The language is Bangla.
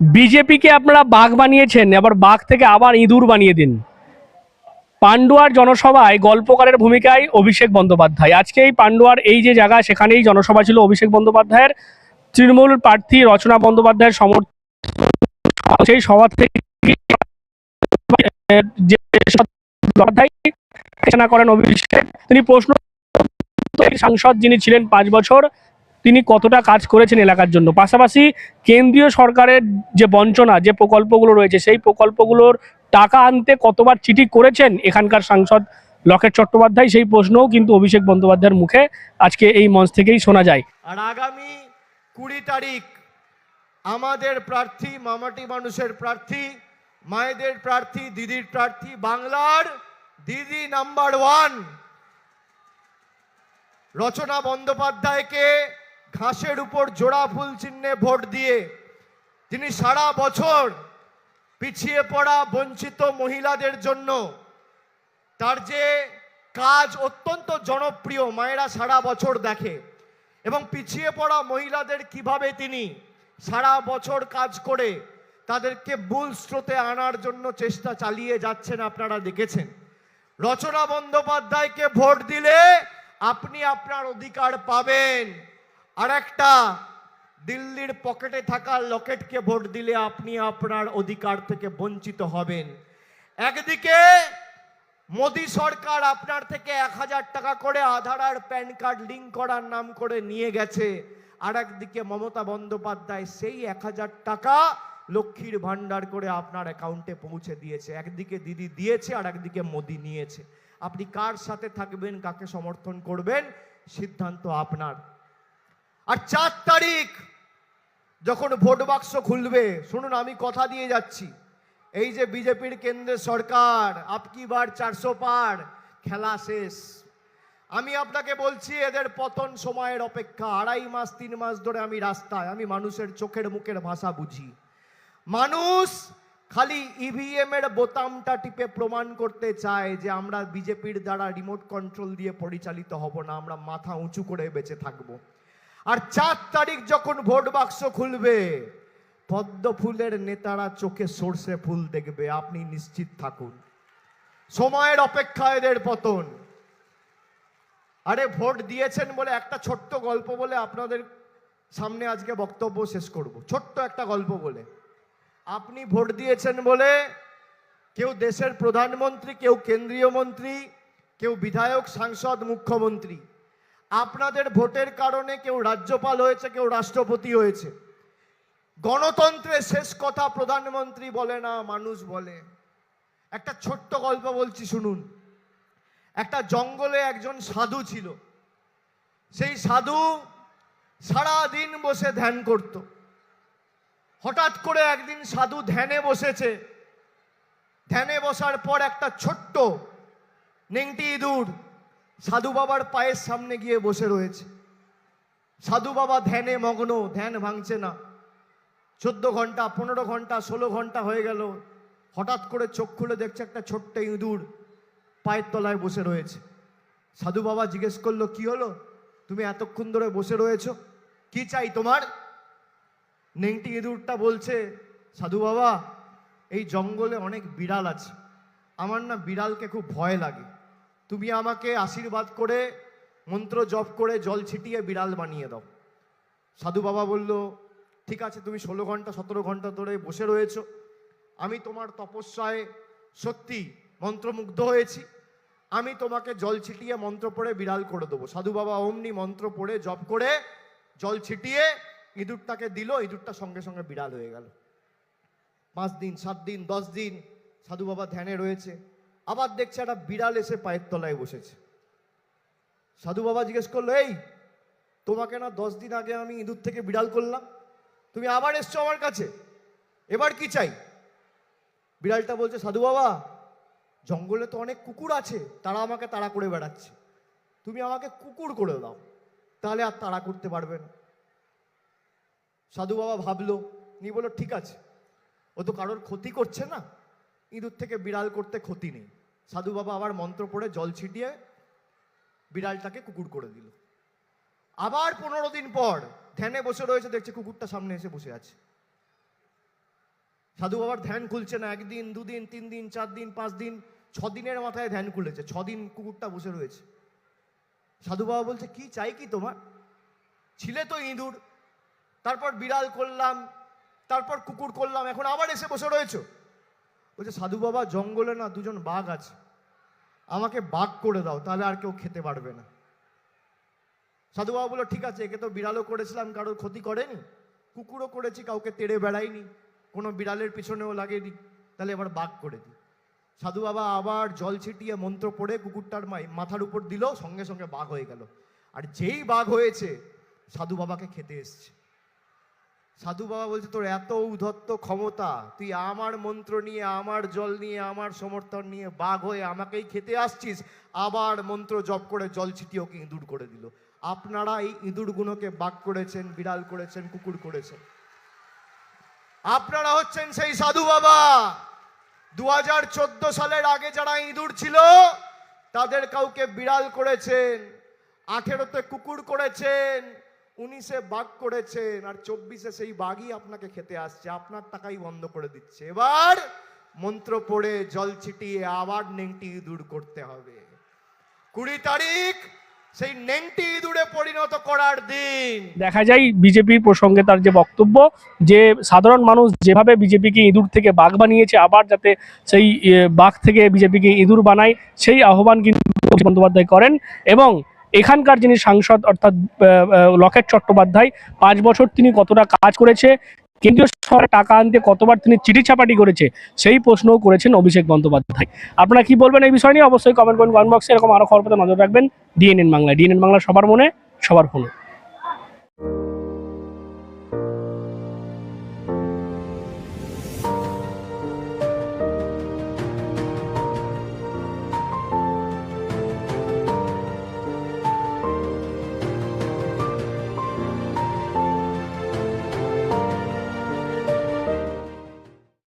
বিজেপিকে আপনারা বাঘ বানিয়েছেন, আবার বাঘ থেকে আবার ইঁদুর বানিয়ে দিন। পান্ডুয়ার জনসভায় গল্পকারের ভূমিকায় অভিষেক বন্দ্যোপাধ্যায়। আজকে এই পান্ডুয়ার এই যে জায়গা, সেখানেই জনসভা ছিল অভিষেক বন্দ্যোপাধ্যায়ের। তৃণমূল প্রার্থী রচনা বন্দ্যোপাধ্যায়ের সমর্থন। সেই সভা থেকে করেন অভিষেক, তিনি প্রশ্ন সাংসদ যিনি ছিলেন পাঁচ বছর তিনি কতটা কাজ করেছেন এলাকার জন্য। পাশাপাশি কেন্দ্রীয় সরকারের যে বঞ্চনা, যে প্রকল্পগুলো রয়েছে, সেই প্রকল্পগুলোর টাকা আনতে কতবার চিঠি করেছেন এখানকার সাংসদ লকেট চট্টোপাধ্যায়? সেই প্রশ্নও কিন্তু অভিষেক বন্দ্যোপাধ্যায়ের মুখে আজকে এই মঞ্চ থেকেই শোনা যায়। আর আগামী কুড়ি তারিখ আমাদের প্রার্থী, মামাটি মানুষের প্রার্থী, মায়েদের প্রার্থী, দিদির প্রার্থী, বাংলার দিদি নাম্বার ওয়ান রচনা বন্দ্যোপাধ্যায়কে ঘাসের উপর জোড়া ফুল চিহ্নে ভোট দিয়ে তিনি সারা বছর পিছিয়ে পড়া বঞ্চিত মহিলাদের জন্য তার যে কাজ অত্যন্ত জনপ্রিয় মায়েরা সারা বছর দেখে এবং পিছিয়ে পড়া মহিলাদের কীভাবে তিনি সারা বছর কাজ করে তাদেরকে মূল স্রোতে আনার জন্য চেষ্টা চালিয়ে যাচ্ছেন আপনারা দেখেছেন। রচনা বন্দ্যোপাধ্যায়কে ভোট দিলে আপনি আপনার অধিকার পাবেন। আর একটা, দিল্লির পকেটে থাকা লকেটকে ভোট দিলে আপনি আপনার অধিকার থেকে বঞ্চিত হবেন। একদিকে মোদী সরকার আপনার থেকে এক হাজার টাকা করে আধার আর প্যান কার্ড লিঙ্ক করার নাম করে নিয়ে গেছে। আর একদিকে মমতা বন্দ্যোপাধ্যায় সেই এক হাজার টাকা লক্ষ্মীর ভান্ডার করে আপনার অ্যাকাউন্টে পৌঁছে দিয়েছে। একদিকে দিদি দিয়েছে, আর একদিকে মোদি নিয়েছে। আপনি কার সাথে থাকবেন, কাকে সমর্থন করবেন, সিদ্ধান্ত আপনার। আর চার তারিখ যখন ভোট বাক্স খুলবে, শুনুন আমি কথা দিয়ে যাচ্ছি। এই যে বিজেপির কেন্দ্রের সরকার আপকি বার চারশো পার, খেলা শেষ। আমি আপনাকে বলছি, এদের পতন সময়ের অপেক্ষা, আড়াই মাস, তিন মাস ধরে আমি রাস্তায়, আমি মানুষের চোখের মুখের ভাষা বুঝি। মানুষ খালি ইভিএম এর বোতামটা টিপে প্রমাণ করতে চায় যে আমরা বিজেপির দ্বারা রিমোট কন্ট্রোল দিয়ে পরিচালিত হব না, আমরা মাথা উঁচু করে বেঁচে থাকব। আর চার তারিখ যখন ভোট বাক্স খুলবে, পদ্ম ফুলের নেতারা চোখে সর্ষে ফুল দেখবে, আপনি নিশ্চিত থাকুন। সময়ের অপেক্ষা এদের পতন। আরে ভোট দিয়েছেন বলে একটা ছোট্ট গল্প বলে আপনাদের সামনে আজকে বক্তব্য শেষ করব। ছোট্ট একটা গল্প বলে। আপনি ভোট দিয়েছেন বলে কেউ দেশের প্রধানমন্ত্রী, কেউ কেন্দ্রীয় মন্ত্রী, কেউ বিধায়ক, সাংসদ, মুখ্যমন্ত্রী আপনাদের ভোটের কারণে কেউ রাজ্যপাল হয়েছে, কেউ রাষ্ট্রপতি হয়েছে। গণতন্ত্রের শেষ কথা প্রধানমন্ত্রী বলে না, মানুষ বলে। একটা ছোট্ট গল্প বলছি, শুনুন। একটা জঙ্গলে একজন সাধু ছিল। সেই সাধু সারা দিন বসে ধ্যান করত। হঠাৎ করে একদিন সাধু ধ্যানে বসেছে। ধ্যানে বসার পর একটা ছোট্ট নেংটি ইঁদুর সাধু বাবার পায়ের সামনে গিয়ে বসে রয়েছে। সাধু বাবা ধ্যানে মগ্ন, ধ্যান ভাঙছে না। চোদ্দ ঘণ্টা, পনেরো ঘণ্টা, ষোলো ঘণ্টা হয়ে গেল। হঠাৎ করে চোখ খুলে দেখছে একটা ছোট্ট ইঁদুর পায়ের তলায় বসে রয়েছে। সাধু বাবা জিজ্ঞেস করল, কি হলো? তুমি এতক্ষণ ধরে বসে রয়েছ? কি চাই তোমার? নেংটি ইঁদুরটা বলছে, সাধু বাবা, এই জঙ্গলে অনেক বিড়াল আছে। আমার না বিড়ালকে খুব ভয় লাগে। তুমি আমাকে আশীর্বাদ করে, মন্ত্র জপ করে জল ছিটিয়ে বিড়াল বানিয়ে দাও। সাধু বাবা বলল, ঠিক আছে, তুমি ষোলো ঘণ্টা, সতেরো ঘণ্টা ধরে বসে রয়েছো। আমি তোমার তপস্যায় সত্যি মন্ত্রমুগ্ধ হয়েছি। আমি তোমাকে জল ছিটিয়ে মন্ত্র পড়ে বিড়াল করে দেবো। সাধু বাবা অমনি মন্ত্র পড়ে, জপ করে জল ছিটিয়ে ইঁদুরটাকে দিল। ইঁদুরটা সঙ্গে সঙ্গে বিড়াল হয়ে গেল। পাঁচ দিন, সাত দিন, দশ দিন সাধু বাবা ধ্যানে রয়েছে। আবার দেখছে একটা বিড়াল এসে পায়ের তলায় বসেছে। সাধু বাবা জিজ্ঞেস করল, এই, তোমাকে না দশ দিন আগে আমি ইঁদুর থেকে বিড়াল করলাম। তুমি আবার এসছো আমার কাছে। এবার কি চাই? বিড়ালটা বলছে, সাধু বাবা, জঙ্গলে তো অনেক কুকুর আছে, তারা আমাকে তাড়া করে বেড়াচ্ছে। তুমি আমাকে কুকুর করে দাও, তাহলে আর তাড়া করতে পারবে না। সাধু বাবা ভাবলো নি বলল, ঠিক আছে, ও তো কারোর ক্ষতি করছে না ইঁদুর থেকে বিড়াল করতে ক্ষতি নেই। সাধু বাবা আবার মন্ত্র পড়ে জল ছিটিয়ে বিড়ালটাকে কুকুর করে দিল। আবার পনেরো দিন পর ধ্যানে বসে রয়েছে, দেখছে কুকুরটা সামনে এসে বসে আছে। সাধু বাবার ধ্যান খুলছে না, একদিন, দুদিন তিন দিন চার দিন পাঁচ দিন ছ দিনের মাথায় ধ্যান খুলেছে ছ দিন কুকুরটা বসে রয়েছে। সাধু বাবা বলছে, কি চাই কি তোমার? ছিলে তো ইঁদুর, তারপর বিড়াল করলাম, তারপর কুকুর করলাম, এখন আবার এসে বসে রয়েছো? বলছে, সাধু বাবা, জঙ্গলে না দুজন বাঘ আছে। আমাকে বাঘ করে দাও, তাহলে আর কেউ খেতে পারবে না। সাধু বাবা বলল, ঠিক আছে, একে তো বিড়ালও করেছিলাম, কারোর ক্ষতি করেনি। কুকুরও করেছি, কাউকে তেড়ে বেড়াইনি। কোনো বিড়ালের পিছনেও লাগেনি, তাহলে এবার বাঘ করে দিই। সাধু বাবা আবার জল ছিটিয়ে মন্ত্র পড়ে কুকুরটার মাই- মাথার উপর দিল, সঙ্গে সঙ্গে বাঘ হয়ে গেল। আর যেই বাঘ হয়েছে, সাধু বাবাকে খেতে এসছে। সাধু বাবা বলছে, তোর এত উদ্ধত্ত ক্ষমতা, তুই আমার মন্ত্র নিয়ে, আমার জল নিয়ে, আমার সমর্থন নিয়ে বাঘ হয়ে আমাকেই খেতে আসছিস? আবার মন্ত্র জপ করে জল ছিটিয়ে ওকে ইঁদুর করে দিল। আপনারা এই ইঁদুরগুলোকে বাঘ করেছেন, বিড়াল করেছেন, কুকুর করেছেন। আপনারা হচ্ছেন সেই সাধু বাবা। দু হাজার চোদ্দ সালের আগে যারা ইঁদুর ছিল, তাদের কাউকে বিড়াল করেছেন, আঠেরোতে কুকুর করেছেন উনিশে বাঘ করেছেন আর চব্বিশে সেই বাঘই আপনাকে খেতে আসছে, আপনার টাকাই বন্ধ করে দিচ্ছে। এবার মন্ত্র পড়ে জল ছিটিয়ে আবার নেংটি ইঁদুর করতে হবে। কুড়ি তারিখ, সেই নেংটি ইঁদুরে পরিণত করার দিন। দেখা যায় বিজেপির প্রসঙ্গে তার যে বক্তব্য, যে সাধারণ মানুষ যেভাবে বিজেপিকে ইঁদুর থেকে বাঘ বানিয়েছে, আবার যাতে সেই বাঘ থেকে বিজেপিকে ইঁদুর বানায়, সেই আহ্বান কিন্তু বন্দ্যোপাধ্যায় করেন এবং এখানকার যিনি সাংসদ, অর্থাৎ লকেট চট্টোপাধ্যায়, পাঁচ বছর তিনি কতটা কাজ করেছে, কেন্দ্রীয় সরকার টাকা আনতে কতবার তিনি চিঠি ছাপাটি করেছে, সেই প্রশ্নও করেছেন অভিষেক বন্দ্যোপাধ্যায়। আপনারা কি বলবেন এই বিষয় নিয়ে? অবশ্যই কমেন্ট করুন কমেন্ট বক্সে, এরকম আরও খবর নজর রাখবেন। ডিএনএন বাংলা ডিএনএন বাংলা সবার মনে, সবার ফোনে।